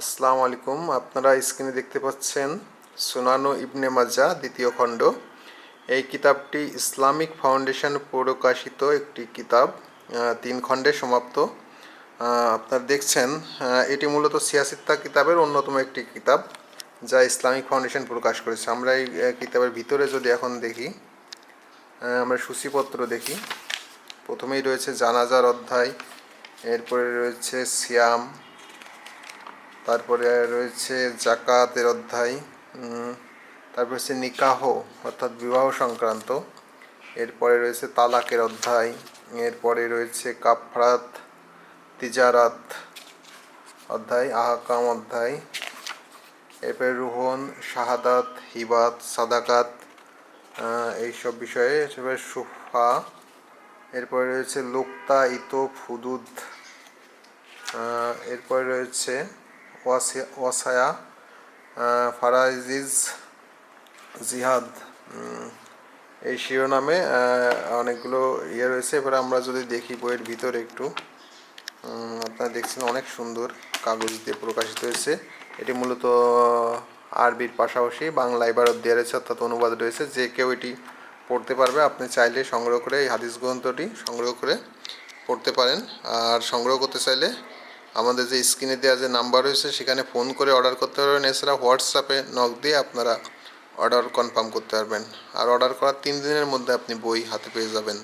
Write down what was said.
আসসালামু আলাইকুম। আপনারা স্ক্রিনে দেখতে পাচ্ছেন সুনানো ইবনে মাজা, দ্বিতীয় খণ্ড। এই কিতাবটি ইসলামিক ফাউন্ডেশন প্রকাশিত একটি কিতাব তিন খণ্ডে সমাপ্ত। আপনারা দেখছেন এটি মূলত সিয়াসিত্তা কিতাবের অন্যতম একটি কিতাব যা ইসলামিক ফাউন্ডেশন প্রকাশ করেছে। আমরা এই কিতাবের ভিতরে যদি এখন দেখি আমরা সূচিপত্র দেখি। প্রথমেই রয়েছে জানাজার অধ্যায়, এরপরে রয়েছে সিয়াম তারপরে রয়েছে জাকাতের অধ্যায় তারপর হচ্ছে নিকাহ, অর্থাৎ বিবাহ সংক্রান্ত। এরপরে রয়েছে তালাকের অধ্যায়, এরপরে রয়েছে কাফরাত, তিজারাত অধ্যায়, আহকাম অধ্যায়। এরপরে রুহন, শাহাদাত, হিবাত, সাদাকাত এইসব বিষয়ে। এরপরে সুফা এরপরে রয়েছে লোক্তা ইতো ফুদুদ এরপরে রয়েছে ওয়াসায়া ফারাইজিজ, জিহাদ এই শিরোনামে অনেকগুলো ইয়ে রয়েছে। এবারে আমরা যদি দেখি বইয়ের ভিতরে একটু আপনারা দেখছেন অনেক সুন্দর কাগজ দিয়ে প্রকাশিত হয়েছে। এটি মূলত আরবির পাশাপাশি বাংলা ইবারত দেওয়া রয়েছে অর্থাৎ অনুবাদ রয়েছে। যে কেউ এটি পড়তে পারবে, আপনি চাইলে সংগ্রহ করে এই হাদিস গ্রন্থটি সংগ্রহ করে পড়তে পারেন। আর সংগ্রহ করতে চাইলে আমাদের যে স্ক্রিনে দেওয়া যে নাম্বার রয়েছে, সেখানে ফোন করে অর্ডার করতে পারবেন। এছাড়া হোয়াটসঅ্যাপে নক দিয়ে আপনারা অর্ডার কনফার্ম করতে পারবেন। আর অর্ডার করার তিন দিনের মধ্যে আপনি বই হাতে পেয়ে যাবেন।